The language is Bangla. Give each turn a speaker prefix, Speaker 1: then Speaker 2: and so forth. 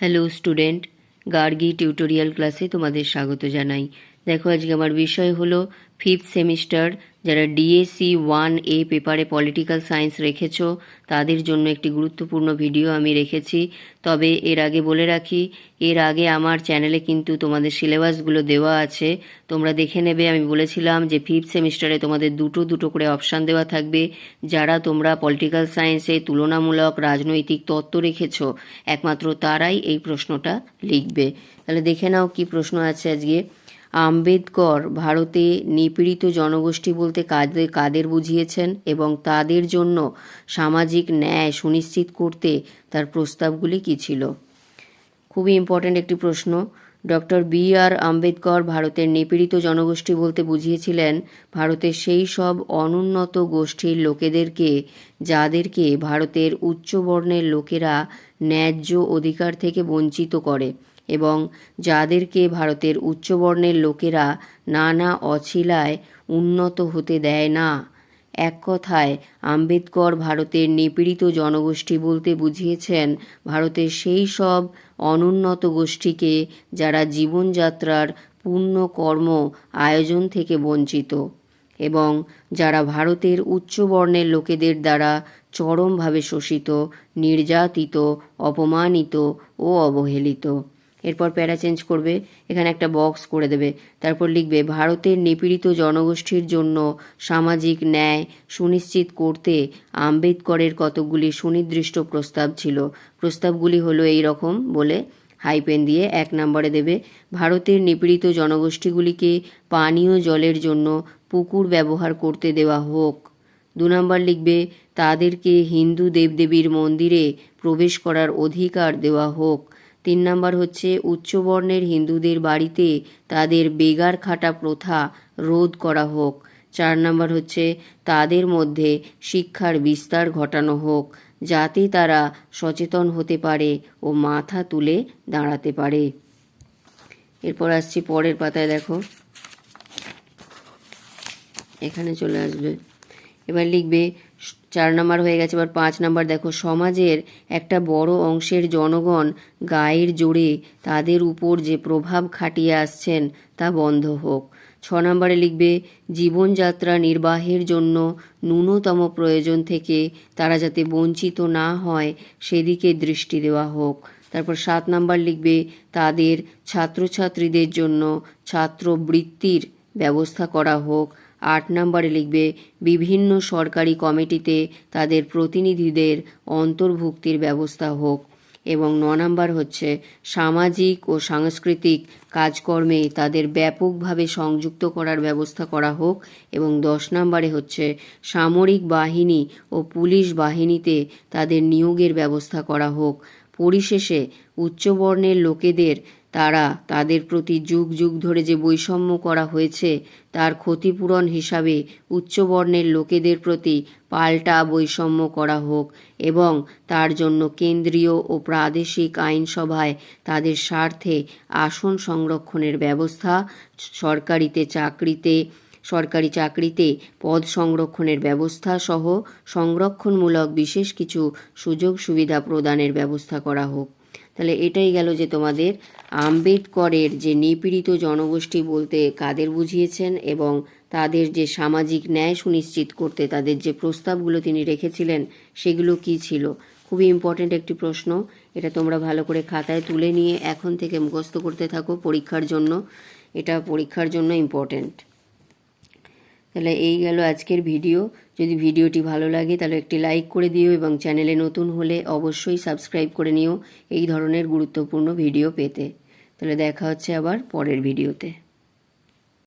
Speaker 1: হ্যালো স্টুডেন্ট গার্গি টিউটোরিয়াল ক্লাসে তোমাদের স্বাগত জানাই। দেখো, আজকে আমার বিষয় হলো ফিফথ সেমিস্টার যারা ডিএসি ওয়ান এ পেপারে পলিটিক্যাল সায়েন্স রেখেছো, তাদের জন্য একটি গুরুত্বপূর্ণ ভিডিও আমি রেখেছি। তবে এর আগে বলে রাখি, এর আগে আমার চ্যানেলে কিন্তু তোমাদের সিলেবাসগুলো দেওয়া আছে। তোমরা দেখে নেবে, আমি বলেছিলাম যে ফিফথ সেমিস্টারে তোমাদের দুটো দুটো করে অপশান দেওয়া থাকবে। যারা তোমরা পলিটিক্যাল সায়েন্সে তুলনামূলক রাজনৈতিক তত্ত্ব রেখেছো, একমাত্র তারাই এই প্রশ্নটা লিখবে। তাহলে দেখে নাও কি প্রশ্ন আছে আজকে। আম্বেদকর ভারতে নিপীড়িত জনগোষ্ঠী বলতে কাদের কাদের বুঝিয়েছেন এবং তাদের জন্য সামাজিক ন্যায় সুনিশ্চিত করতে তার প্রস্তাবগুলি কী ছিল? খুবই ইম্পর্ট্যান্ট একটি প্রশ্ন। ডক্টর বি আর আম্বেদকর ভারতের নিপীড়িত জনগোষ্ঠী বলতে বুঝিয়েছিলেন, ভারতের সেই সব অনুন্নত গোষ্ঠীর লোকেদেরকে যাদেরকে ভারতের উচ্চ বর্ণের লোকেরা ন্যায্য অধিকার থেকে বঞ্চিত করে। এবং যাদেরকে ভারতের উচ্চবর্ণের লোকেরা নানা অছিলায় উন্নত হতে দেয় না। এক কথায়, আম্বেদকর ভারতের নিপীড়িত জনগোষ্ঠী বলতে বুঝিয়েছেন, ভারতের সেই সব অনুন্নত গোষ্ঠীকে যারা জীবনযাত্রার পূর্ণ কর্ম আয়োজন থেকে বঞ্চিত এবং যারা ভারতের উচ্চবর্ণের লোকেদের দ্বারা চরমভাবে শোষিত, নির্যাতিত, অপমানিত ও অবহেলিত। এরপর প্যারা চেঞ্জ করবে, এখানে একটা বক্স করে দেবে। তারপর লিখবে, ভারতের নিপীড়িত জনগোষ্ঠীর জন্য সামাজিক ন্যায় সুনিশ্চিত করতে আম্বেদকরের কতকগুলি সুনির্দিষ্ট প্রস্তাব ছিল। প্রস্তাবগুলি হলো এই রকম, বলে হাইপেন দিয়ে এক নম্বরে দেবে, ভারতের নিপীড়িত জনগোষ্ঠীগুলিকে পানীয় জলের জন্য পুকুর ব্যবহার করতে দেওয়া হোক। দু নম্বর লিখবে, তাদেরকে হিন্দু দেবদেবীর মন্দিরে প্রবেশ করার অধিকার দেওয়া হোক। তিন নম্বর হচ্ছে উচ্চবর্ণের হিন্দুদের বাড়িতে তাদের বেগার খাটা প্রথা রোধ করা হোক। চার নম্বর হচ্ছে তাদের মধ্যে শিক্ষার বিস্তার ঘটানো হোক, যাতে তারা সচেতন হতে পারে ও মাথা তুলে দাঁড়াতে পারে। এরপর আসছি পরের পাতায়, দেখো। এখানে চলে আসবে। এবার লিখবে চার নম্বর হয়ে গেছে, এবার পাঁচ নম্বর দেখো, সমাজের একটা বড় অংশের জনগণ গায়ের জোরে তাদের উপর যে প্রভাব খাটিয়ে আসছেন তা বন্ধ হোক। ছ নম্বরে লিখবে, জীবনযাত্রা নির্বাহের জন্য ন্যূনতম প্রয়োজন থেকে তারা যাতে বঞ্চিত না হয় সেদিকে দৃষ্টি দেওয়া হোক। তারপর সাত নাম্বার লিখবে, তাদের ছাত্রছাত্রীদের জন্য ছাত্রবৃত্তির ব্যবস্থা করা হোক। আট নম্বরে লিখবে, বিভিন্ন সরকারি কমিটিতে তাদের প্রতিনিধিদের অন্তর্ভুক্তির ব্যবস্থা হোক। এবং ন নম্বর হচ্ছে, সামাজিক ও সাংস্কৃতিক কাজকর্মে তাদের ব্যাপকভাবে সংযুক্ত করার ব্যবস্থা করা হোক। এবং দশ নম্বরে হচ্ছে, সামরিক বাহিনী ও পুলিশ বাহিনীতে তাদের নিয়োগের ব্যবস্থা করা হোক। পরিশেষে, উচ্চবর্ণের লোকেদের তারা তাদের প্রতি যুগ যুগ ধরে যে বৈষম্য করা হয়েছে, তার ক্ষতিপূরণ হিসাবে উচ্চবর্ণের লোকেদের প্রতি পাল্টা বৈষম্য করা হোক এবং তার জন্য কেন্দ্রীয় ও প্রাদেশিক আইনসভায় তাদের স্বার্থে আসন সংরক্ষণের ব্যবস্থা, সরকারিতে চাকরিতে, সরকারি চাকরিতে পদ সংরক্ষণের ব্যবস্থা সহ সংরক্ষণমূলক বিশেষ কিছু সুযোগ সুবিধা প্রদানের ব্যবস্থা করা হোক। তাহলে এটাই গেল যে তোমাদের আম্বেদকরের যে নিপীড়িত জনগোষ্ঠী বলতে কাদের বুঝিয়েছেন এবং তাদের যে সামাজিক ন্যায় সুনিশ্চিত করতে তাদের যে প্রস্তাবগুলো তিনি রেখেছিলেন, সেগুলো কি ছিল? খুবই ইম্পর্ট্যান্ট একটি প্রশ্ন। এটা তোমরা ভালো করে খাতায় তুলে নিয়ে এখন থেকে মুখস্থ করতে থাকো পরীক্ষার জন্য। এটা পরীক্ষার জন্য ইম্পর্ট্যান্ট তাহলে এই গেল আজকের ভিডিও। যদি ভিডিওটি ভালো লাগে তাহলে একটি লাইক করে দিও এবং চ্যানেলে নতুন হলে অবশ্যই সাবস্ক্রাইব করে নিও এই ধরনের গুরুত্বপূর্ণ ভিডিও পেতে। তাহলে দেখা হচ্ছে আবার পরের ভিডিওতে।